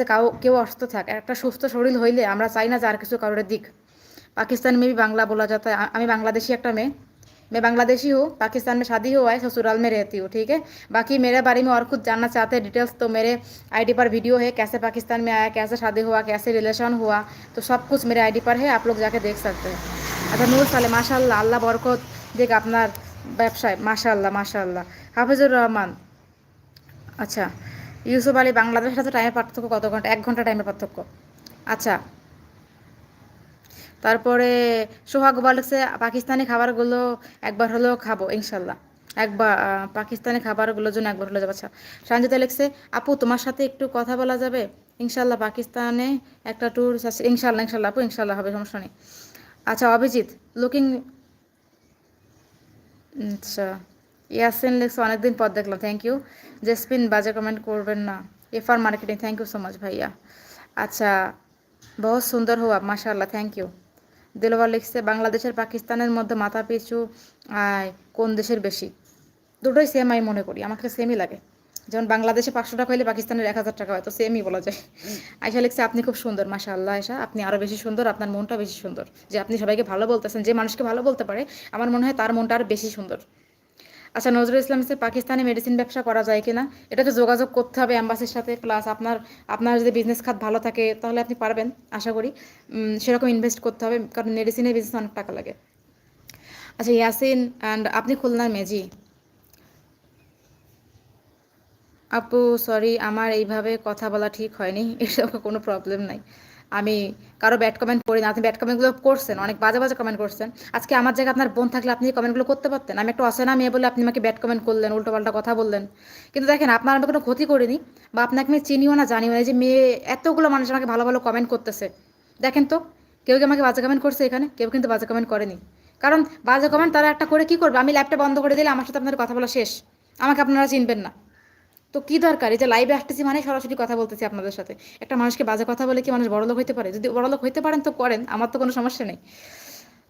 যে কাউ কেউ অসুস্থ থাক একটা সুস্থ শরীর হইলে আমরা চাই না যে আর কিছু কারোর দিক पाकिस्तान में भी बांग्ला बोला जाता है আমি বাংলাদেশি একটা মেয়ে मैं बांग्लादेशी हूँ पाकिस्तान में शादी हुआ है ससुराल में रहती हूँ ठीक है बाकी मेरे बारे में और कुछ जानना चाहते हैं डिटेल्स तो मेरे आईडी पर वीडियो है कैसे पाकिस्तान में आया कैसे शादी हुआ कैसे रिलेशन हुआ तो सब कुछ मेरे आईडी पर है आप लोग जाके देख सकते हैं अच्छा नूर साले माशाल्लाह আল্লাহ বরকত দেখ আপনার ব্যবসায় মাশাল্লাহ মাশাল্লাহ হাফিজুর রহমান আচ্ছা ইউসুফ আলী বাংলাদেশের সাথে টাইমের পার্থক্য কত ঘণ্টা? এক ঘণ্টা টাইমের পার্থক্য। আচ্ছা। তারপরে সোহাগ বলেছে, পাকিস্তানি খাবারগুলো একবার হলেও খাব, ইনশাল্লাহ। একবার পাকিস্তানি খাবারগুলোর জন্য একবার হলে যাব। আচ্ছা সঞ্জিতা লিখছে, আপু, তোমার সাথে একটু কথা বলা যাবে? ইনশাল্লাহ, পাকিস্তানে একটা ট্যুর আছে। ইনশাল্লাহ ইনশাল্লাহ, আপু, ইনশাল্লাহ হবে, সমস্যা নেই। আচ্ছা অভিজিৎ লুকিং আচ্ছা। ইয়াসিন লিখছে, অনেকদিন পর দেখলাম। থ্যাংক ইউ জেসপিন বাজে কমেন্ট করবেন না। FR marketing thank you so much ভাইয়া। আচ্ছা বহুত সুন্দর হওয়া মাশাআল্লাহ থ্যাংক ইউ দিলওয়ার লিখছে, বাংলাদেশের পাকিস্তানের মধ্যে মাথা পিছু, আয়, কোন দেশের বেশি? দুটোই সেম আমি মনে করি, আমাকে সেমই লাগে। যেমন বাংলাদেশে পাঁচশো টাকা হলে পাকিস্তানের এক হাজার টাকা হয়, তো সেমই বলা যায়। আয়সা লিখছে, আপনি খুব সুন্দর মাশা আল্লাহ আয়সা আপনি আরও বেশি সুন্দর, আপনার মনটা বেশি সুন্দর। যে আপনি সবাইকে ভালো বলতেছেন, যে মানুষকে ভালো বলতে পারে, আমার মনে হয় তার মনটা আর বেশি সুন্দর। আচ্ছা নজরুল ইসলাম হচ্ছে পাকিস্তানে মেডিসিন ব্যবসা করা যায় কিনা এটাকে যোগাযোগ করতে হবে অ্যাম্বাসির সাথে প্লাস আপনার আপনার যদি বিজনেস খাত ভালো থাকে, তাহলে আপনি পারবেন, আশা করি। সেরকম ইনভেস্ট করতে হবে, কারণ মেডিসিনের বিজনেস অনেক টাকা লাগে। আচ্ছা ইয়াসিন অ্যান্ড আপনি খুলনার মেজি। আপু সরি আমার এইভাবে কথা বলা ঠিক হয়নি, এসব কোনো প্রবলেম নাই। আমি কারও ব্যাড কমেন্ট করি না, আপনি ব্যাড কমেন্টগুলো করছেন, অনেক বাজে বাজে কমেন্ট করছেন। আজকে আমার জায়গায় আপনার বোন থাকলে আপনি কমেন্টগুলো করতে পারতেন? আমি একটা অসেনা মেয়ে বলে আপনি আমাকে ব্যাড কমেন্ট করলেন, উল্টোপাল্টা কথা বললেন। কিন্তু দেখেন, আপনার আমি কোনো ক্ষতি করিনি বা আপনাকে আমি চিনিও না, জানিও না। যে মেয়ে, এতগুলো মানুষ আমাকে ভালো ভালো কমেন্ট করতেছে। দেখেন তো, কেউ কি আমাকে বাজে কমেন্ট করছে এখানে? কেউ কিন্তু বাজে কমেন্ট করেনি। কারণ বাজে কমেন্ট তারা একটা করে কি করবে? আমি ল্যাপটপ বন্ধ করে দিলে আমার সাথে আপনাদের কথা বলা শেষ। আমাকে আপনারা চিনবেন না। তো কি দরকার? এই যে লাইভে আসতেছি মানে সরাসরি কথা বলতেছি আপনাদের সাথে। একটা মানুষকে বাজে কথা বলে কি মানুষ বড়লোক হইতে পারে? যদি বড়লোক হইতে পারেন তো করেন, আমার তো কোনো সমস্যা নেই।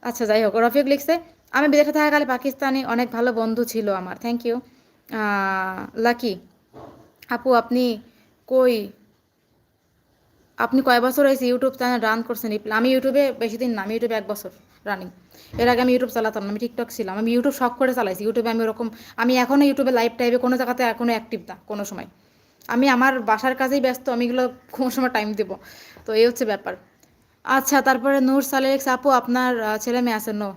আচ্ছা যাই হোক, রফিক লিখছে, আমি বিদেশে থাকাকালে পাকিস্তানি অনেক ভালো বন্ধু ছিল আমার। থ্যাংক ইউ লাকি আপু, আপনি কই? আপনি কয় বছর হয়েছে? ইউটিউব চ্যানেল রান করছেন? আমি ইউটিউবে বেশি দিন না, আমি ইউটিউবে এক বছর। রানিং এর আগে আমি ইউটিউব চালাতাম আমি টিকটক ছিলাম। আমি ইউটিউব শখ করে চালাইছি। ইউটিউবে আমি ওরকম, আমি এখনও ইউটিউবে লাইভ টাইপে কোনো জায়গাতে এখনও অ্যাক্টিভ না, কোনো সময়। আমি আমার বাসার কাজেই ব্যস্ত, আমি এগুলো কোনো সময় টাইম দেবো। তো এই হচ্ছে ব্যাপার। আচ্ছা তারপরে নূর সালেক্স আপু, আপনার ছেলে মেয়ে আছেন নো।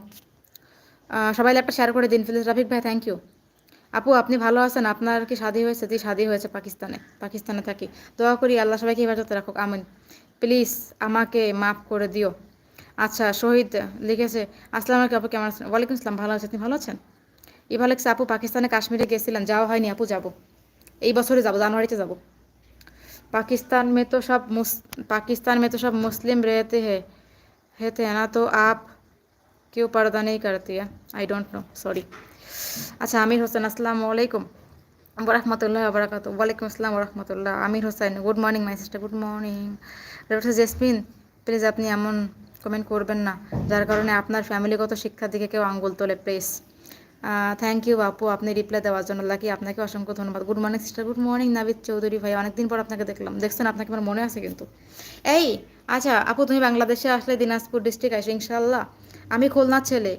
সবাই ল্যাপটা শেয়ার করে দিন প্লিজ রাফিক ভাই থ্যাংক ইউ আপু, আপনি ভালো আছেন? আপনার কি শাদি হয়েছে? জি, শাদি হয়েছে পাকিস্তানে। পাকিস্তানে থাকি। দোয়া করি আল্লাহ সবাইকে হেফাজতে রাখুক। আমিন। প্লিজ আমাকে মাফ করে দিও। আচ্ছা শহীদ লিখেছে, আসসালাম আলাইকুম আপু, কেমন আছেন? ওয়ালাইকুম আসসালাম, ভালো আছেন আপনি? ভালো আছেন? ইভা লিখছে আপু, পাকিস্তানে কাশ্মীরে গেছিলাম, যাওয়া হয়নি আপু, যাব। এই বছরে যাব, জানুয়ারিতে যাব। পাকিস্তান মে তো সব মুস, পাকিস্তান মে তো সব মুসলিম রেতে হে হেতে হ্যাঁ না তো আপ কেউ পারদা নেই করতে আই ডোন্ট নো সরি আচ্ছা আমির হোসেন, আসসালাম আলাইকুম। রহমতুল্লাহ বরাকাত ওয়ালাইকুম আসসালাম রহমতুল্লাহ Amir Hossain good morning my sister good morning doctor Jesmin please আপনি এমন কমেন্ট করবেন না। যার কারণে আপনার ফ্যামিলিগত শিক্ষার দিকে কেউ আঙ্গুল তোলে প্লিজ থ্যাংক ইউ আপু, আপনি রিপ্লাই দেওয়ার জন্য। লাকি আপনাকে অসংখ্য ধন্যবাদ। Good morning sister good morning Nabid Chowdhury ভাই। অনেকদিন পর আপনাকে দেখলাম। দেখছেন, আপনাকে আমার মনে আছে কিন্তু। এই আচ্ছা আপু, তুমি বাংলাদেশে আসলে দিনাজপুর ডিস্ট্রিক্ট আসো ইনশাল্লাহ আমি খুলনার ছেলে।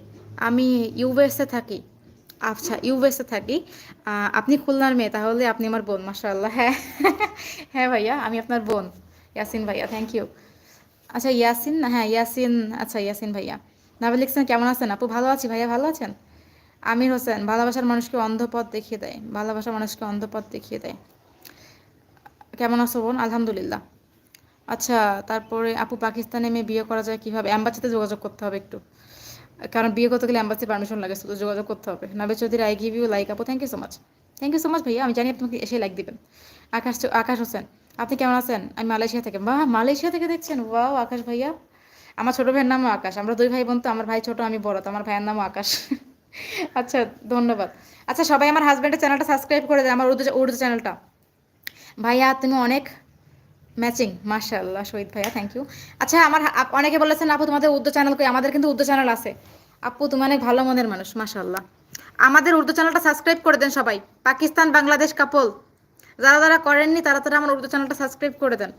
আমি ইউএসএ থাকি। আচ্ছা ইউএসএ থাকি। আপনি খুলনার মেয়ে, তাহলে আপনি আমার বোন, মাশাআল্লাহ। হ্যাঁ হ্যাঁ ভাইয়া, আমি আপনার বোন। ইয়াসিন ভাইয়া থ্যাংক ইউ আচ্ছা ইয়াসিন হ্যাঁ ইয়াসিন আচ্ছা ইয়াসিন ভাইয়া। নাবিল লিখছেন কেমন আছেন আপু? ভালো আছি ভাইয়া, ভালো আছেন? আমির হোসেন, ভালোবাসার মানুষকে অন্ধপথ দেখিয়ে দেয়, ভালোবাসার মানুষকে অন্ধপথ দেখিয়ে দেয়। কেমন আছো বোন? আলহামদুলিল্লাহ। আচ্ছা তারপরে আপু, পাকিস্তানে মেয়ে বিয়ে করা যায় কীভাবে? অ্যাম্বাসিতে যোগাযোগ করতে হবে একটু। কারণ বিয়ে করতে গেলে অ্যাম্বাসি পারমিশন লাগে তো যোগাযোগ করতে হবে। নাবে Chowdhury I give you like আপু thank you so much thank you so much ভাইয়া, আমি জানি আপনি আমাকে এসে লাইক দিবেন। আকাশ আকাশ হোসেন আপনি কেমন আছেন? আমি মালয়েশিয়া থেকে। বাহ, মালয়েশিয়া থেকে দেখছেন? ওয়াও, আকাশ ভাইয়া। আমার ছোট ভাইয়ের নামও আকাশ। আমরা দুই ভাই বোন তো, আমার ভাই ছোট, আমি বড়, তো আমার ভাইয়ের নামও আকাশ। আচ্ছা ধন্যবাদ। আচ্ছা সবাই আমার হাজব্যান্ডের চ্যানেলটা সাবস্ক্রাইব করে দেয় আমার উর্দু উর্দু চ্যানেলটা ভাইয়া, তুমি অনেক ম্যাচিং মাশাআল্লাহ, শহীদ ভাইয়া থ্যাংক ইউ আচ্ছা আমার অনেকে বলেছেন, আপু, তোমাদের উর্দু চ্যানেল কই? আমাদের কিন্তু উর্দু চ্যানেল আছে। আপু, তুমি অনেক ভালো মনের মানুষ মার্শাল্লাহ আমাদের উর্দু চ্যানেলটা সাবস্ক্রাইব করে দেন সবাই। পাকিস্তান, বাংলাদেশ, কাপল। যারা যারা করেননি তারা তারা আমার উর্দু চ্যানেলটা সাবস্ক্রাইব করে দেন।